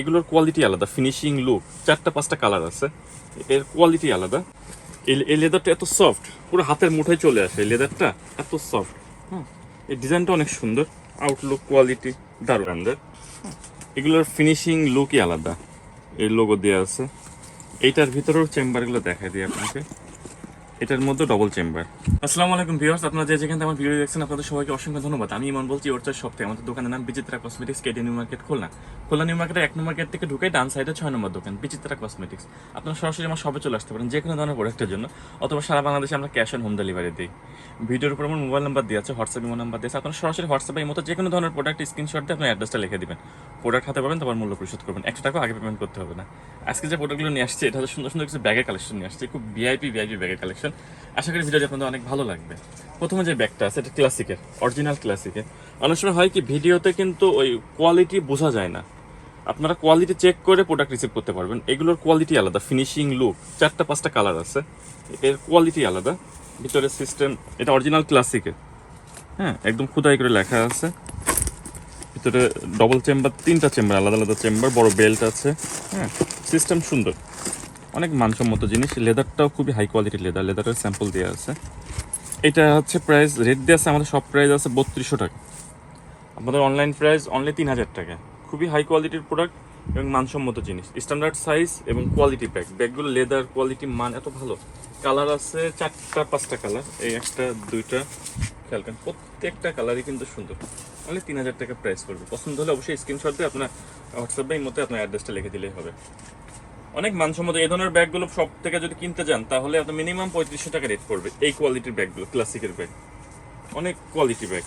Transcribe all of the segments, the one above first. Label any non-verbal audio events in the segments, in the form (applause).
এগুলোর কোয়ালিটি আলাদা finishing look চারটা পাঁচটা কালার আছে, এর কোয়ালিটি আলাদা। এই লেদারটা এত সফট পুরো হাতের মুঠোয় চলে আসে এই লেদারটা এত সফট হ্যাঁ এই ডিজাইনটা অনেক সুন্দর আউটলুক কোয়ালিটি দারুণ। আমাদের এগুলোর ফিনিশিং লুকই আলাদা এই লোগো দেওয়া আছে। এইটার ভিতরেও চেম্বারগুলো দেখাই দিই আপনাকে। এটার মধ্যে ডবল চেম্বার আসসালামু আলাইকুম ভিউয়ার্স, আপনারা যে যেখান আমার ভিডিও দেখছেন, আপনাদের সবাইকে অসংখ্য ধন্যবাদ। আমি ইমন বলছি ওর চার সপ্তাহে আমাদের দোকানের নাম Bichitra cosmetics KD new market Khulna. Khulna new মার্কেটে এক নম্বর গেট থেকে ঢুকে ডান সাইডে ছয় নম্বর দোকান, বিচিত্রা কসমেটিক্স আপনারা সরাসরি আমার সবে চলে আসতে পারেন, যে কোনো ধরনের প্রোডাক্টের জন্য, অথবা সারা বাংলাদেশে আমরা ক্যাশ অন হোম ডেলিভারি দিই। ভিডিওর উপর আমার মোবাইল নাম্বার দিয়ে আছে হোয়াটসঅ্যাপ ইমো নাম্বার দিয়েছে আপনারা সরাসরি হোয়াটসঅ্যাপে এই মতো যে কোনো ধরনের প্রোডাক্ট স্ক্রিনশট দিয়ে আপনার অ্যাড্রেসটা লিখে দিবেন। প্রোডাক্ট হাতে পাবেন, তারপর মূল্য পরিশোধ করবেন। একশো টাকা আগে পেমেন্ট করতে হবে না। আজকে যে প্রোডাক্টগুলো নিয়ে আসছে, এটা সুন্দর সুন্দর কিছু ব্যাগের কালেকশন নিয়ে আসছে। খুব ভিআইপি ভিআইপি ব্যাগের কালেকশন আশা করি ভিডিওটি আপনাদের অনেক ভালো লাগবে। প্রথমে যে ব্যাগটা আছে, এটা ক্লাসিকের, অরিজিনাল ক্লাসিকের। অনেক সময় হয় কি, ভিডিওতে কিন্তু ওই কোয়ালিটি বোঝা যায় না। আপনারা কোয়ালিটি চেক করে প্রোডাক্ট রিসিভ করতে পারবেন। এগুলোর কোয়ালিটি আলাদা ফিনিশিং লুক চারটা, পাঁচটা কালার আছে। এর কোয়ালিটি আলাদা। ভিতরে সিস্টেম এটা অরিজিনাল ক্লাসিকের হ্যাঁ একদম খুদাই করে লেখা আছে। ভিতরে ডবল চেম্বার তিনটা চেম্বার আলাদা আলাদা চেম্বার বড় বেল্ট আছে। হ্যাঁ সিস্টেম সুন্দর। অনেক মানসম্মত জিনিস। লেদারটাও খুবই হাই কোয়ালিটির লেদার লেদারের স্যাম্পল দেওয়া আছে। এটা হচ্ছে প্রাইস রেট দেওয়া আছে, আমাদের সব প্রাইস আছে বত্রিশশো টাকা। আমাদের অনলাইন প্রাইস অনলি তিন হাজার টাকা। খুবই হাই কোয়ালিটির প্রোডাক্ট এবং মানসম্মত জিনিস। স্ট্যান্ডার্ড সাইজ এবং কোয়ালিটি ব্যাগ ব্যাগগুলো লেদার কোয়ালিটি মান এত ভালো। কালার আছে চারটা, পাঁচটা কালার এই একটা, দুইটা, খেয়াল প্রত্যেকটা কালারই কিন্তু সুন্দর। অনলি তিন হাজার টাকা প্রাইস পড়বে পছন্দ হলে অবশ্যই স্ক্রিনশট দিয়ে আপনার হোয়াটসঅ্যাপে এই মতো আপনার অ্যাড্রেসটা লিখে দিলেই হবে। অনেক মানসম্মত। এই ধরনের ব্যাগগুলো সব থেকে যদি কিনতে যান, তাহলে আপনার মিনিমাম পঁয়ত্রিশশো টাকা রেট পড়বে। এই কোয়ালিটির ব্যাগগুলো ক্লাসিকের ব্যাগ অনেক কোয়ালিটি ব্যাগ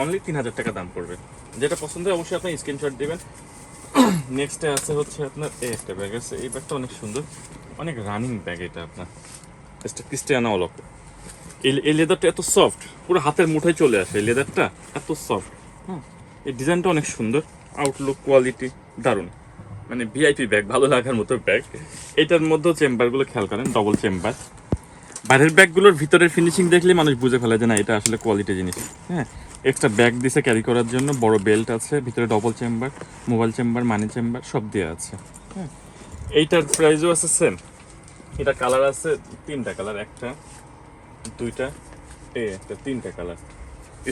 অনলি তিন হাজার টাকা দাম পড়বে। যেটা পছন্দ হয় অবশ্যই আপনি স্ক্রিনশট দেবেন। নেক্সটে আছে হচ্ছে আপনার এই একটা ব্যাগ আছে। এই ব্যাগটা অনেক সুন্দর। অনেক রানিং ব্যাগ এটা আপনার। ক্রিস্টিয়ানা অলক এই লেদারটা এত সফট পুরো হাতের মুঠোয় চলে আসে এই লেদারটা এত সফট হ্যাঁ এই ডিজাইনটা অনেক সুন্দর। আউটলুক কোয়ালিটি দারুণ। মানে ভিআইপি ব্যাগ ভালো লাগার মতো ব্যাগ এটার মধ্যেও চেম্বারগুলো খেয়াল করেন ডবল চেম্বার বাইরের ব্যাগগুলোর ভিতরের ফিনিশিং দেখলে মানুষ বুঝে ফেলে যে না, এটা আসলে কোয়ালিটি জিনিস। হ্যাঁ এক্সট্রা ব্যাগ দিছে ক্যারি করার জন্য, বড় বেল্ট আছে, ভিতরে double chamber mobile chamber money chamber সব দেওয়া আছে। হ্যাঁ এইটার প্রাইসও আছে সেম এটা কালার আছে তিনটা কালার একটা, দুইটা, এ, একটা তিনটা কালার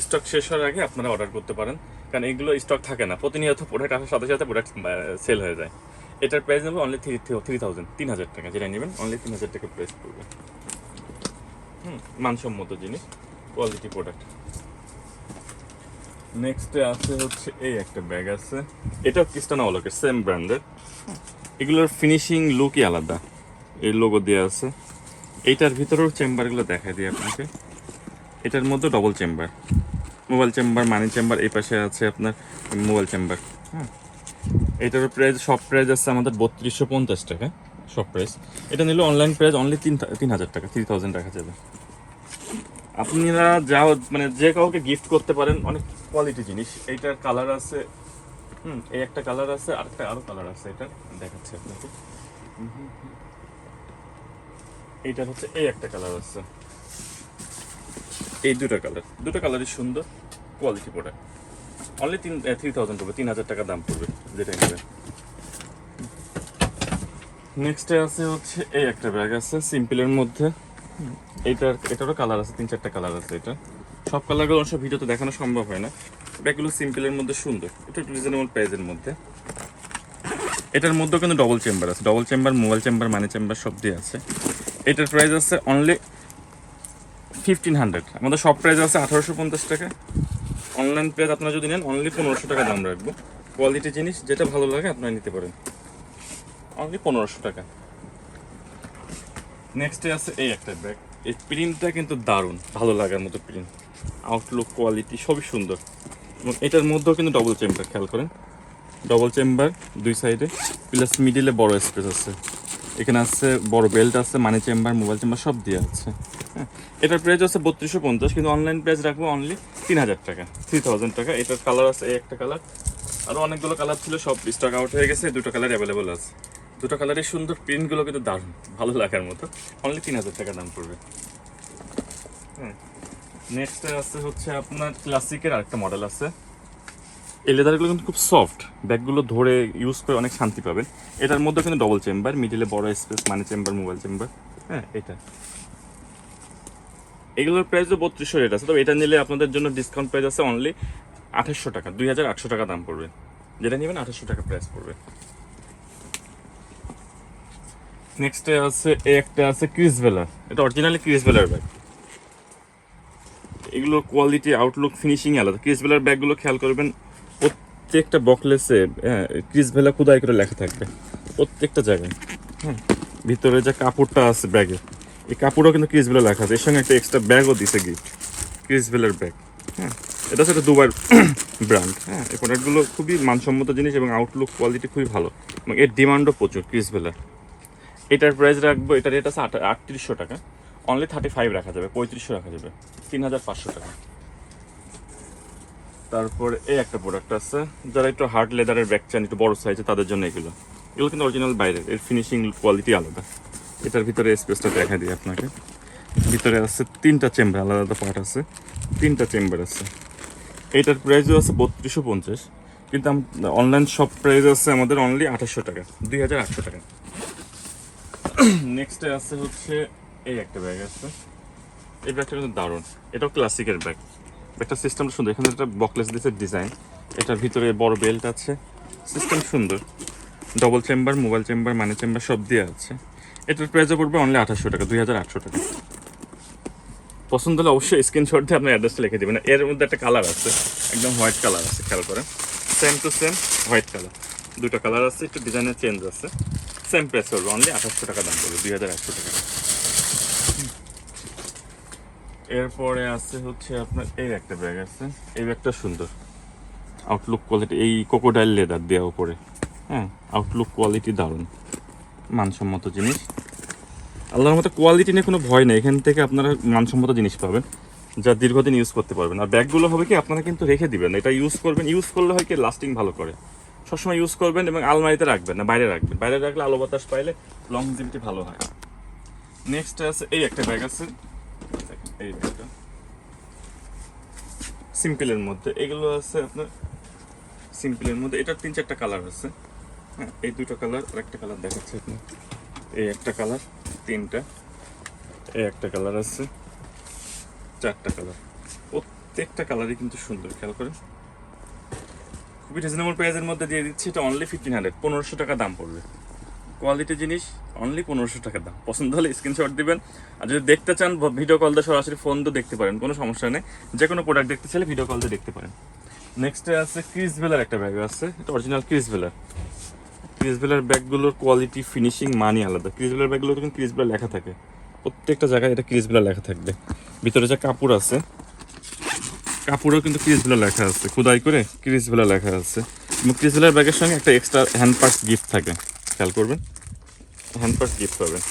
স্টক শেষ হওয়ার আগে আপনারা অর্ডার করতে পারেন। কারণ এগুলো স্টক থাকে না। প্রতিনিয়ত প্রোডাক্ট আসার সাথে সাথে প্রোডাক্ট সেল হয়ে যায়। এটার প্রাইস নেবে অনলি থ্রি থ্রি থাউজেন্ড তিন হাজার টাকা। যেটা নেবেন অনলি তিন হাজার টাকা প্রাইস পড়বে। হুম, মানসম্মত জিনিস কোয়ালিটি প্রোডাক্ট নেক্সটে আছে হচ্ছে, এই একটা ব্যাগ আছে। এটাও ক্রিস্টানা অলোকের সেম ব্র্যান্ডের এগুলোর ফিনিশিং লুকই আলাদা। এই লোগো দেওয়া আছে। এইটার ভিতরেও চেম্বারগুলো দেখাই দিই আপনাকে। এটার মধ্যে double chamber mobile chamber money chamber এই পাশে আছে আপনার মোবাইল চেম্বার হ্যাঁ? এটার প্রাইস সব প্রাইস আছে আমাদের বত্রিশশো পঞ্চাশ টাকা সব প্রাইস এটা নিলে অনলাইন প্রাইস অনলি তিন তিন হাজার টাকা থ্রি থাউজেন্ড টাকা যাবে। আপনারা যা মানে যে কাউকে গিফট করতে পারেন, অনেক কোয়ালিটি জিনিস। এইটার কালার আছে, হুম, এই একটা কালার আছে, আর একটা আরও কালার আছে, এটা দেখাচ্ছি আপনাকে। এইটার হচ্ছে এই একটা কালার আছে। এই দুটো কালার দুটো কালারই সুন্দর। কোয়ালিটি প্রোডাক্ট অনলি তিন থ্রি থাউজেন্ড পড়বে তিন হাজার টাকা দাম পড়বে, যেটা নেবে নেক্সটে আছে হচ্ছে, এই একটা ব্যাগ আছে সিম্পলের মধ্যে। এইটার এটারও কালার আছে, তিন চারটা কালার আছে এটা। সব কালারগুলো অবশ্য ভিডিওতে দেখানো সম্ভব হয় না। ব্যাগগুলো সিম্পলের মধ্যে সুন্দর এটা একটু রিজনেবল প্রাইসের মধ্যে। এটার মধ্যেও কিন্তু ডবল চেম্বার আছে double chamber mobile chamber money chamber সব দিয়ে আছে। এটার প্রাইস আছে অনলি ফিফটিন হান্ড্রেড আমাদের সব প্রাইস আছে আঠারোশো পঞ্চাশ টাকা। অনলাইন প্রাইস আপনারা যদি নেন অনলি পনেরোশো টাকা দাম রাখব। কোয়ালিটি জিনিস যেটা ভালো লাগে আপনারা নিতে পারেন। অনলি পনেরোশো টাকা। নেক্সটে আছে এই একটা ব্যাগ এই প্রিন্টটা কিন্তু দারুণ, ভালো লাগার মতো প্রিন্ট আউটলুক কোয়ালিটি সবই সুন্দর। এবং এটার মধ্যেও কিন্তু ডবল চেম্বার খেয়াল করেন। ডবল চেম্বার দুই সাইডে প্লাস মিডিলে বড় স্পেস আছে। এখানে আছে, বড় বেল্ট আছে মানি চেম্বার মোবাইল চেম্বার সব দিয়ে আছে। (laughs) এটার প্রাইস আছে বত্রিশশো পঞ্চাশ, কিন্তু অনলাইন প্রাইস রাখব অনলি তিন হাজার টাকা থ্রি থাউজেন্ড টাকা। এটার কালার আছে এই একটা কালার আরও অনেকগুলো কালার ছিল, সব স্টক আউট হয়ে গেছে, দুটো কালার অ্যাভেলেবল আছে। দুটো কালারের সুন্দর প্রিন্টগুলো কিন্তু দারুণ, ভালো লাগার মতো। অনলি তিন হাজার টাকা দাম পড়বে। হ্যাঁ নেক্সট আছে হচ্ছে আপনার ক্লাসিকের আরেকটা মডেল আছে। এই লেদারগুলো কিন্তু খুব সফট ব্যাগগুলো ধরে ইউজ করে অনেক শান্তি পাবেন। এটার মধ্যে কিন্তু ডবল চেম্বার মিডিলে বড় স্পেস মানে চেম্বার মোবাইল চেম্বার হ্যাঁ এটা। এগুলোর প্রাইসও বত্রিশশো রেট আছে, তবে এটা নিলে আপনাদের জন্য ডিসকাউন্ট প্রাইস আছে অনলি আঠাশশো টাকা, দুই হাজার আটশো টাকা দাম পড়বে। যেটা নেবেন আঠাশশো টাকা প্রাইস পড়বে। নেক্সট আছে একটা আছে ক্রিস ভেলার এটা অরিজিনালি ক্রিস ভেলার ব্যাগ এগুলোর কোয়ালিটি আউটলুক ফিনিশিং আলাদা। ক্রিস ভেলার ব্যাগগুলো খেয়াল করবেন, প্রত্যেকটা বকলেসে হ্যাঁ ক্রিস ভেলা খুদাই করে লেখা থাকবে। প্রত্যেকটা জায়গায় হ্যাঁ। ভিতরে যে কাপড়টা আছে ব্যাগে এই কাপড়ও কিন্তু ক্রিস ভেলা লেখা আছে। এর সঙ্গে একটা এক্সট্রা ব্যাগও দিছে গিফট ক্রিস ভেলার ব্যাগ হ্যাঁ এটা হচ্ছে একটা দুবার (clears throat) ব্র্যান্ড হ্যাঁ এই প্রোডাক্টগুলো খুবই মানসম্মত জিনিস এবং আউটলুক কোয়ালিটি খুবই ভালো। এবং এর ডিমান্ডও প্রচুর ক্রিস ভেলার এটার প্রাইস রাখব, এটা রেট আছে আট আটত্রিশশো টাকা। অনলি থার্টি ফাইভ রাখা যাবে, পঁয়ত্রিশশো রাখা যাবে। তিন হাজার পাঁচশো টাকা। তারপর এই একটা প্রোডাক্ট আছে, যারা একটু হার্ড লেদারের ব্যাগ চান, একটু বড় সাইজে তাদের জন্য এগুলো। এগুলো কিন্তু অরিজিনাল বাইরের। এর ফিনিশিং কোয়ালিটি আলাদা। এটার ভিতরে স্পেসটা দেখা দিই আপনাকে। ভিতরে আছে তিনটা চেম্বার, আলাদা আলাদা পার্ট আছে। তিনটা চেম্বার আছে। এইটার প্রাইসও আছে বত্রিশশো পঞ্চাশ। কিন্তু অনলাইন শপ প্রাইস আছে আমাদের অনলি আঠাশশো টাকা, দুই হাজার আটশো টাকা। নেক্সটে আছে হচ্ছে এই একটা ব্যাগ আছে। এই ব্যাগটা কিন্তু দারুণ। এটাও ক্লাসিকের ব্যাগ ব্যাগটা সিস্টেমটা সুন্দর। এখানে একটা বকলেস দিয়েছে ডিজাইন এটার ভিতরে বড় বেল্ট আছে। সিস্টেম সুন্দর। Double chamber mobile chamber money chamber সব দিয়ে আছে। এটার প্রাইসও পড়বে অনলি আঠাশশো টাকা, দুই হাজার আটশো টাকা। পছন্দ হলে অবশ্যই স্ক্রিনশট দিয়ে আপনার অ্যাড্রেসটা লিখে দেবেন। এর মধ্যে একটা কালার আছে, একদম হোয়াইট কালার আছে, খেয়াল করে same to same white colour দুটো কালার আছে, একটু ডিজাইনের চেঞ্জ আছে। সেম প্রাইস পড়বে অনলি আঠাশশো টাকা দাম পড়বে, দুই হাজার আটশো টাকা। এরপরে আছে হচ্ছে আপনার, এই একটা ব্যাগ আছে। এই ব্যাগটা সুন্দর। আউটলুক কোয়ালিটি এই কোকোডাইল লেদার দেওয়া উপরে। হ্যাঁ আউটলুক কোয়ালিটি দারুণ। মানসম্মত জিনিস। আল্লাহর মতো কোয়ালিটি নিয়ে কোনো ভয় নেই, এখান থেকে আপনারা মানসম্মত জিনিস পাবেন, যা দীর্ঘদিন ইউজ করতে পারবেন। আর ব্যাগগুলো হবে কি, আপনারা কিন্তু রেখে দিবেন, এটা ইউজ করবেন ইউজ করলে হয় কি লাস্টিং ভালো করে। সবসময় ইউজ করবেন এবং আলমারিতে রাখবেন না, বাইরে রাখবেন। বাইরে রাখলে আলো বাতাস পাইলে লংজিভিটি ভালো হয়। নেক্সট আছে, এই একটা ব্যাগ আছে। এই ব্যাগটা সিম্পলের মধ্যে। এগুলো আছে আপনার সিম্পলের মধ্যে। এটার তিন চারটা কালার আছে। হ্যাঁ এই দুটো কালার আর একটা কালার দেখাচ্ছে আপনি এই একটা কালার তিনটা। এই একটা কালার আছে, চারটা কালার প্রত্যেকটা কালারই কিন্তু সুন্দর, খেয়াল করেন। খুবই রিজনেবল প্রাইসের মধ্যে দিয়ে দিচ্ছি, এটা অনলি ফিফটিন হান্ড্রেড পনেরোশো টাকা দাম পড়বে। কোয়ালিটি জিনিস অনলি পনেরোশো টাকা দাম। পছন্দ হলে স্ক্রিনশট দিবেন। আর যদি দেখতে চান ভিডিও কল দিয়ে সরাসরি ফোন তো দেখতে পারেন, কোনো সমস্যা নেই। যে কোনো প্রোডাক্ট দেখতে চাইলে ভিডিও কল দিয়ে দেখতে পারেন। নেক্সট আছে ক্রিস ভেলার একটা ব্যাগ আছে। এটা original Chris Velar Chris Velar ব্যাগগুলোর quality finishing মানি আলাদা। ক্রিস ভেলার ব্যাগগুলো কিন্তু ক্রিস ভেলার লেখা থাকে। প্রত্যেকটা জায়গায় এটা ক্রিস ভেলার লেখা থাকবে। ভিতরে যে কাপড় আছে, কাপড়েও কিন্তু ক্রিস ভেলা লেখা আছে। খুদাই করে ক্রিস ভেলা লেখা আছে। এবং ক্রিস ভেলার ব্যাগের সঙ্গে একটা এক্সট্রা হ্যান্ড পার্স গিফট থাকে। খেয়াল করবেন? হ্যান্ড পার্স গিফট পাবেন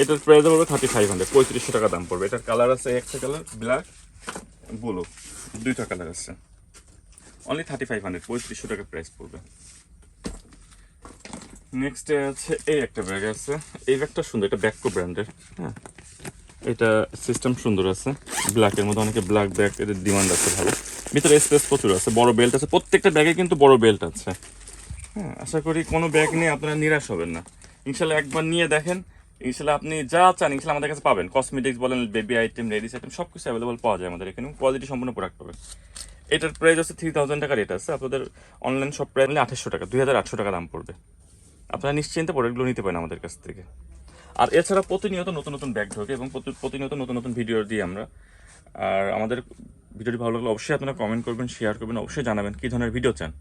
এটার প্রাইস পড়বে থার্টি ফাইভ হান্ড্রেড পঁয়ত্রিশশো টাকা দাম পড়বে। এটার কালার আছে একটা কালার ব্ল্যাক ব্লু দুইটা কালার আছে। অনলি থার্টি ফাইভ হান্ড্রেড পঁয়ত্রিশশো টাকা প্রাইস পড়বে। নেক্সট আছে এই একটা ব্যাগ আছে। এই ব্যাগটা সুন্দর, এটা ব্যাককো ব্র্যান্ডের হ্যাঁ। এটা সিস্টেম সুন্দর আছে। ব্ল্যাকের মধ্যে অনেকে ব্ল্যাক ব্যাগ এদের ডিমান্ড আছে ভালো। ভিতরে স্পেস প্রচুর আছে, বড় বেল্ট আছে। প্রত্যেকটা ব্যাগে কিন্তু বড় বেল্ট আছে। হ্যাঁ আশা করি কোনো ব্যাগ নিয়ে আপনারা নিরাশ হবেন না। ইনশাল্লাহ একবার নিয়ে দেখেন। ইনশাল্লাহ আপনি যা চান ইনশাল্লাহ আমাদের কাছে পাবেন। কসমেটিক্স বলেন বেবি আইটেম লেডিস আইটেম সব কিছু অ্যাভেলেবল পাওয়া যায় আমাদের এখানে। কোয়ালিটি সম্পূর্ণ প্রোডাক্ট পাবেন। এটার প্রাইস আছে থ্রি থাউজেন্ড টাকা রেট আছে। আপনাদের অনলাইন শপ প্রাইস আঠাশশো টাকা, দুই হাজার আটশো টাকা দাম পড়বে। আপনারা নিশ্চিন্তে প্রোডাক্টগুলো নিতে পারেন আমাদের কাছ থেকে। আর এছাড়া প্রতিনিয়ত নতুন নতুন ব্যাগ ঢোকে এবং প্রতি- প্রতিনিয়ত নতুন নতুন ভিডিও দিই আমরা। আর আমাদের ভিডিওটি ভালো লাগলে অবশ্যই আপনারা কমেন্ট করবেন শেয়ার করবেন, অবশ্যই জানাবেন কী ধরনের ভিডিও চান।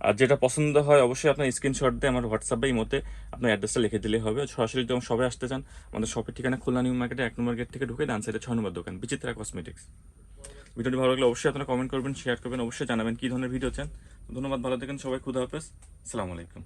আর যেটা পছন্দ হয় অবশ্যই আপনার স্ক্রিনশট দিয়ে আমার হোয়াটসঅ্যাপে এই মতে আপনার অ্যাড্রেসটা লিখে দিলে হবে। সরাসরি যখন সবাই আসতে চান, আমাদের শপের ঠিকানা খুলনা নিউ মার্কেটে এক নম্বর গেট থেকে ঢুকে ডান সাইডে ছয় নম্বর দোকান, বিচিত্রা কসমেটিক্স ভিডিওটি ভালো লাগলে অবশ্যই আপনারা কমেন্ট করবেন শেয়ার করবেন, অবশ্যই জানাবেন কী ধরনের ভিডিও চান। ধন্যবাদ, ভালো থাকেন, সবাই খুদা হাফেজ। আসসালামু আলাইকুম।